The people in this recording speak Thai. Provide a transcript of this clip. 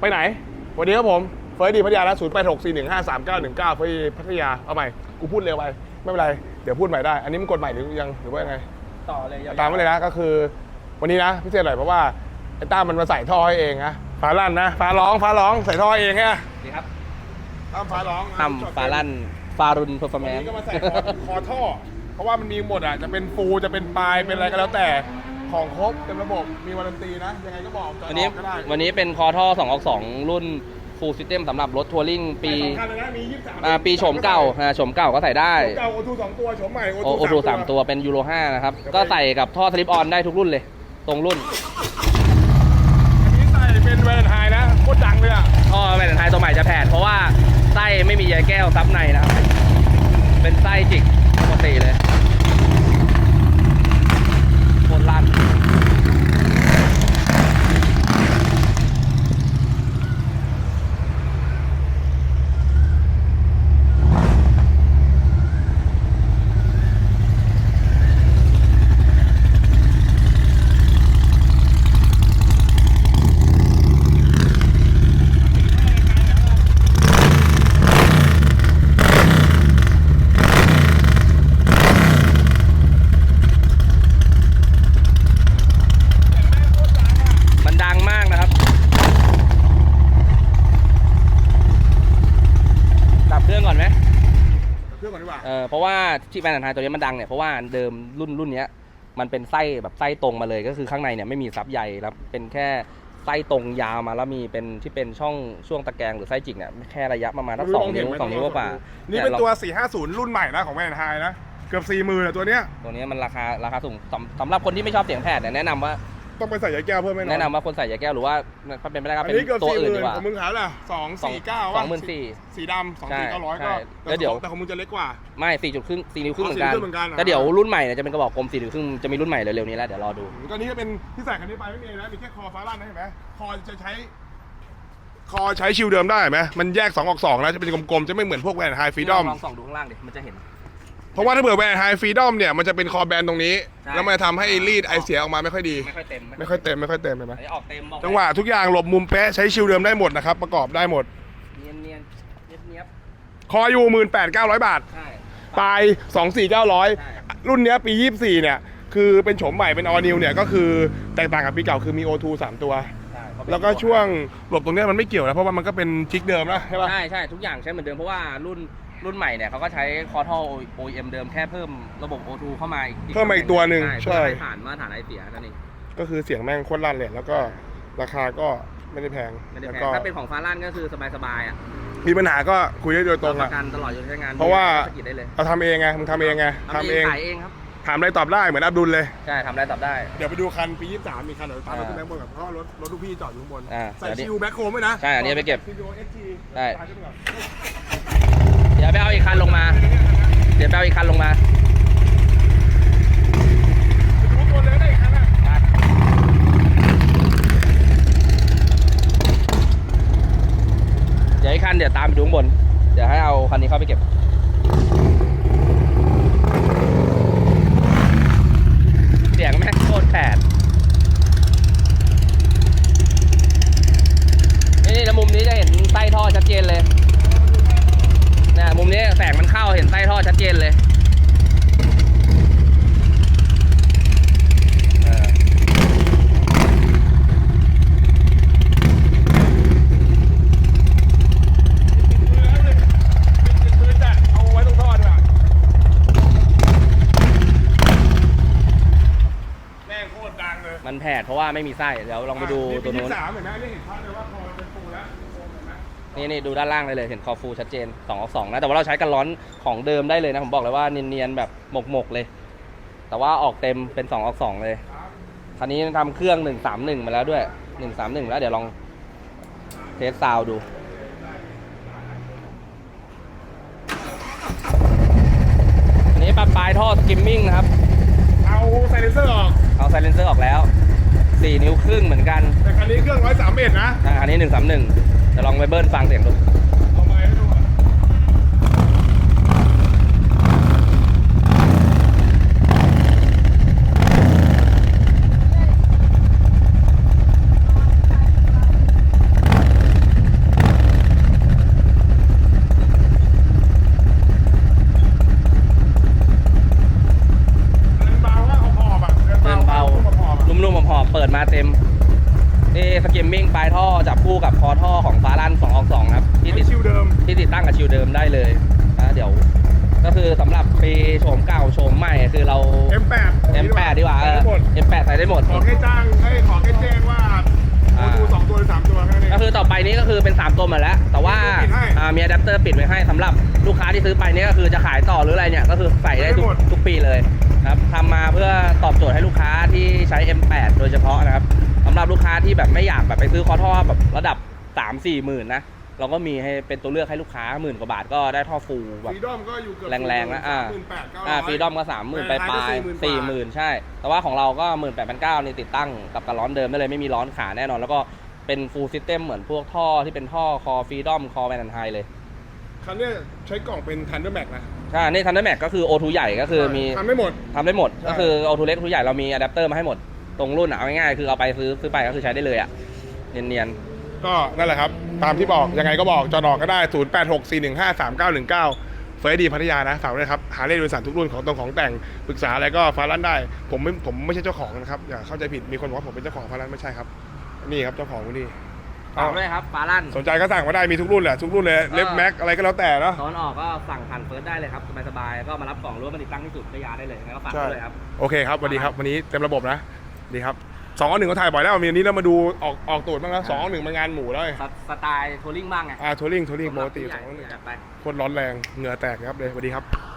ไปไหนสวัสดีครับผม เฟิร์สดีพัทยาแล้วศูนย์แปดหกสี่หนึ่งห้าสามเก้าหนึ่งเก้าเฟิร์สดีพัทยา เอาใหม่ กูพูดเร็วไป ไม่เป็นไร เดี๋ยวพูดใหม่ได้ อันนี้มันกดใหม่หรือยังหรือว่ายังไง ต่อเลยยาวๆตามไปเลยนะ ก็คือ วันนี้นะพิเศษหน่อยเพราะว่าไอ้ต้ามันมาใส่ท่อให้เองนะฟ้าลั่นนะฟ้าร้องฟ้าร้องใส่ท่อเองไงดีครับตั้มฟ้าร้องนะตั้มฟาลั่นฟารุนเพอร์ฟอร์แมวันนนี้ก็มาใส่คอคอท่อ เพราะว่ามันมีหมดอะจะเป็นฟูจะเป็นปลายเป็นอะไรก็แล้วแต่ ของครบเต็มระบบมีวารันตีนะ ยังไงก็บอกจะวันนี้ออกก็ได้วันนี้เป็นคอท่อ2ออก2รุ่นฟูลซิสเต็มสำหรับรถทัวริงปีสำคัญเลยนะมี23อ่าปีโฉมเก่าอ่าโฉมเก่าก็ใส่ได้โฉมเก่าโอทูสองตัวโฉมใหม่โอโอทูสามตัวเป็นยูโร5นะครับ ก็ใส่กับท่อสลิปออนได้ทุกรุ่นเลยตรงรุ่นอันนี้ใส่เป็นเวรไฮนะโคตรดังเลยอะท่อแบนไทยตัวใหม่จะแผดเพราะว่าไส้ไม่มีใยแก้วซับในนะครับ เป็นไส้จิกปกติเลยโคตรลั่น มันดังมากนะครับ ดับเครื่องก่อนไหม เครื่องก่อนดีกว่า เออเพราะว่าที่แบรนด์ไทยตัวนี้มันดังเนี่ยเพราะว่าเดิมรุ่นรุ่นเนี้ยมันเป็นไส้แบบไส้ตรงมาเลยก็คือข้างในเนี่ยไม่มีซับใยแล้วเป็นแค่ไส้ตรงยาวมาแล้วมีเป็นที่เป็นช่องช่วงตะแกรงหรือไส้จิกเนี่ยแค่ระยะประมาณสักสองนิ้วสองนิ้วกว่านี่ยเป็นราตัว 450 รุ่นใหม่นะของแวรนไฮนะเกือบ4 0,000เลยตัวเนี้ยตัวนี้มันราคาราคาสูงสำสำหรับคนที่ไม่ชอบเสียงแผดเนี่ยแนะนำว่า ต้องไปใส่ยาแก้วเพิ่มไหมแนะนำว่าคนใส่ยาแก้วหรือว่าถ้าเป็นไปได้ก็อันเป็นนี้เกือบตัวสี่หอื่นมื่ดีนกว่า ของมึงขายล่ะสองสี่เก้าสองหมื่นสี่สีดำสองใช่สี่เก้าร้อยใช่ก็แล้วเดี๋ยว แต่ของมึงจะเล็กกว่า ไม่สี่จุดครึ่งสี่นิ้วครึ่งอ๋เหอมือนกันสี่นิ้วครึ่งเหมือนกันเหรอ แต่เดี๋ยวรุ่นใหม่เนี่ยจะเป็นกระบอกกลมสี่นิ้วครึ่งจะมีรุ่นใหม่เร็วๆนี้แล้วเดี๋ยวรอดู ก็นี่ก็เป็นที่ใส่คันนี้ไปไม่มีอะไรนะมีแค่คอฟ้าลั่นนะเห็นไหมคอจะใช้ คอใช้ชิวเดิมได้เห็นไหมมันแยก2ออก2นะจะเป็นกลมๆจะไม่เหมือนพวกแวนไฮฟรีดอม ลองส่องดูข้างล่างดิมันจะเห็น เพราะว่าถ้าเผื่อแวนไฮฟรีดอมเนี่ยมันจะเป็นคอแบนตรงนี้ ใช่ แล้วมันจะทำให้รีดไอเสียออกมาไม่ค่อยดี ไม่ค่อยเต็มไม่ค่อยเต็มไม่ค่อยเต็มเห็นไหมอันนี้ออกเต็มบอกจังหวะทุกอย่างหลบมุมเป๊ะใช้ชิวเดิมได้หมดนะครับประกอบได้หมด เนียนเนียนเนียบเนียบคออยู่หมื่นแปดเก้าร้อยบาทใช่ ปลายสองสี่เก้าร้อยใช่รุ่นเนี้ยปียี่สี่เนี่ย คือเป็นโฉมใหม่เป็นออนิวเนี่ย ก็คือแตกต่างกับปีเก่าคือมี O2 สามตัว ใช่เขาเป็นแล้วก็ช่วงหลบตรงเนี้ยมันไม่เกี่ยวนะเพราะว่ามันก็เป็นจิกเดิมนะใช่ปะ ใช่ใช่ทุกอย่างใช้เหมือนเดิมเพราะว่ารุ่น รุ่นใหม่เนี่ยเขาก็ใช้คอท่อ OEM เดิมแค่เพิ่มระบบ O2 เข้ามาอีกเพิ่มมาอีกตัวหนึ่งใช่ใช่ เพื่อให้ผ่านมาตรฐานไอเสียนั่นเองก็คือเสียงแม่งโคตรลั่นเลยแล้วก็ราคาก็ไม่ได้แพงไม่ได้แล้วแพงก็ถ้าเป็นของฟาลั่นก็คือสบายๆอะมีปัญหาก็คุยได้โดยตรงปอะระกันตลอดอยู่ใช้งานเพราะว่าสกิดได้เลยเราทำเองไงมึงทำเองไงทำเองขายเองครับ ถามอะไรตอบได้เหมือนอับดุลเลย ใช่ทำได้ตอบได้ เดี๋ยวไปดูคันปี23มีคันเดี๋ยวตามรถอ่าขึ้นแบงค์บนก่อนเพราะว่ารถรถทุกพี่จอดอยู่ข้างบน อ่าใส่เดี๋ยวนี้ชิวแบ็คโฮมด้วยนะใช่อันนี้ไปเก็บ ซีโอเอสทีได้เดี๋ยวไปเอาอีกคันลงมา เดี๋ยวไปเอาอีกคันลงมาเลยได้อีกคันอะเดี๋ยวอีกคันเดี๋ยวตามไปดูข้างบน เดี๋ยวให้เอาคันนี้เข้าไปเก็บ เสียงแม่งโคตรแผดนี่นี่แล้วมุมนี้จะเห็นใต้ท่อชัดเจนเลยเนี่ยมุมนี้แสงมันเข้าเห็นใต้ท่อชัดเจนเลยเออ ปิดปืนจะเอาไว้ตรงท่อด้วยอะแม่งโคตรดังเลย มัน แผดเพราะว่าไม่มีไส้เดี๋ยวลองไปดูอะตัวนู้นปี23เห็นไหมนี่เห็นภาพเลยว่าคอเป็นฟูแล้วโคมเห็นไหมนี่นี่ดูด้านล่างได้เลยเห็นคอฟูชัดเจน2ออก2นะ แต่ว่าเราใช้กันร้อนของเดิมได้เลยนะ ผมบอกเลยว่าเนียนๆแบบหมกๆเลย แต่ว่าออกเต็มเป็น2ออก2เลยคันนี้ทำเครื่อง 131 มาแล้วด้วย 131 แล้วเดี๋ยวลองเทสซาวด์ดูอันนี้ปลายปลายท่อสกิมมิ่งนะครับ เอาไซเลนเซอร์ออก เอาไซเลนเซอร์ออกแล้ว 4 นิ้วครึ่งเหมือนกัน แต่คันนี้เครื่อง 131 นะอะอันนี้ 131จะลองไปเบิ้ลฟังเสียงดูเอาไม้ให้ดู มาเต็มนี่สกิมมิ่งปลายท่อจับคู่กับคอท่อของฟ้าลั่นสองอกงครับที่ติดชิวเดิมที่ติดตั้งกับชิวเดิมได้เลยนะเดี๋ยว ก็คือสำหรับปีโฉมเก่าโฉมใหม่คือเรา M8 M8 ดีกว่า M8 ใส่ได้หมดขอแค่จ้างให้ขอแค่แจ้งว่า โมดูลสองตัวหรือสามตัวแค่นั้นเองก็คือต่อไปนี้ก็คือเป็น 3 ตัวหมาแล้ว แต่ว่าปิดให้อ่ามีอะแดปเตอร์ปิดไว้ให้สำหรับลูกค้าที่ซื้อไปเนี่ยก็คือจะขายต่อหรืออะไรเนี่ยก็คือใส่ได้ทุกได้หมดทุกปีเลยนะครับทำมาเพื่อตอบโจทย์ให้ลูกค้าที่ใช้ M8 โดยเฉพาะนะครับสำหรับลูกค้าที่แบบไม่อยากแบบไปซื้อคอท่อแบบระดับ 3 4 หมื่นนะ เราก็มีให้เป็นตัวเลือกให้ลูกค้าหมื่นกว่าบาทก็ได้ท่อฟูลแบบ ฟรีดอมก็อยู่เกือบแรงๆนะอ่า หมื่นแปดเก้าร้อ่าอย ฟรีดอมก็สามหมื่นปลายปลายสี่หมื่นใช่ แต่ว่าของเราก็หมื่นแปดพันเก้านี่ติดตั้งกับกระร้อนเดิมได้เลยไม่มีร้อนขาแน่นอน แล้วก็เป็นฟูลซิสเต็มเหมือนพวกท่อที่เป็นท่อคอฟรีดอมคอแวนไฮเลย คันเนี้ยใช้กล่องเป็น Thundermax นะใช่นี่ทันเดอร์แม็กก็คือ O2 ใหญ่ก็คือมีทำได้หมด ทำได้หมด ใช่ ก็คือ O2 เล็ก O2 ใหญ่เรามีอะแดปเตอร์มาให้หมด ตรงรุ่นอะเอาง่ายๆคือเอาไปซื้อซื้อไปก็คือใช้ได้เลยอะเนียน ก็นั่นแหละครับ ตามที่บอกยังไงก็บอกจอดอกก็ได้ 0 8 6 4 1 5 3 9 1 9 เฟรดีพัทยานะฝากด้วยครับหาเลขโดยสารทุกรุ่นของตรงของแต่งปรึกษาอะไรก็ฟ้าลั่นได้ ผมไม่ผมไม่ใช่เจ้าของนะครับอย่าเข้าใจผิดมีคนบอกว่าผมเป็นเจ้าของฟ้าลั่นไม่ใช่ครับ นี่ครับเจ้าของนี่ๆฝากด้วยครับฟาลั่นสนใจก็สั่งมาได้มีทุกรุ่นแหละทุกรุ่นเลยเล็บเออแม็กอะไรก็แล้วแต่เนาะตอนออกก็สั่งผ่านเฟิร์สได้เลยครับสบายๆก็มารับกล่องหรู้ว่ามันติดตั้งที่สุดก็ยาได้เลยงั้นก็ฝากใช่ด้วยครับโอเคครับสวัสดีครับวันนี้เต็มระบบนะดีครับ สองหนึ่งก็ถ่ายบ่อยแล้วมีวันนี้เรามาดูออกออกตูดบ้างนะสองหนึ่งมางานหมู่แล้วไงสสไตล์ทัวริงบ้างไงอ่าทัวริงทัวริงปกติสใหญ่องหนึ่งจัดไป โคตรร้อนแรงเหงื่อแตกครับเลยสวัสดีครับ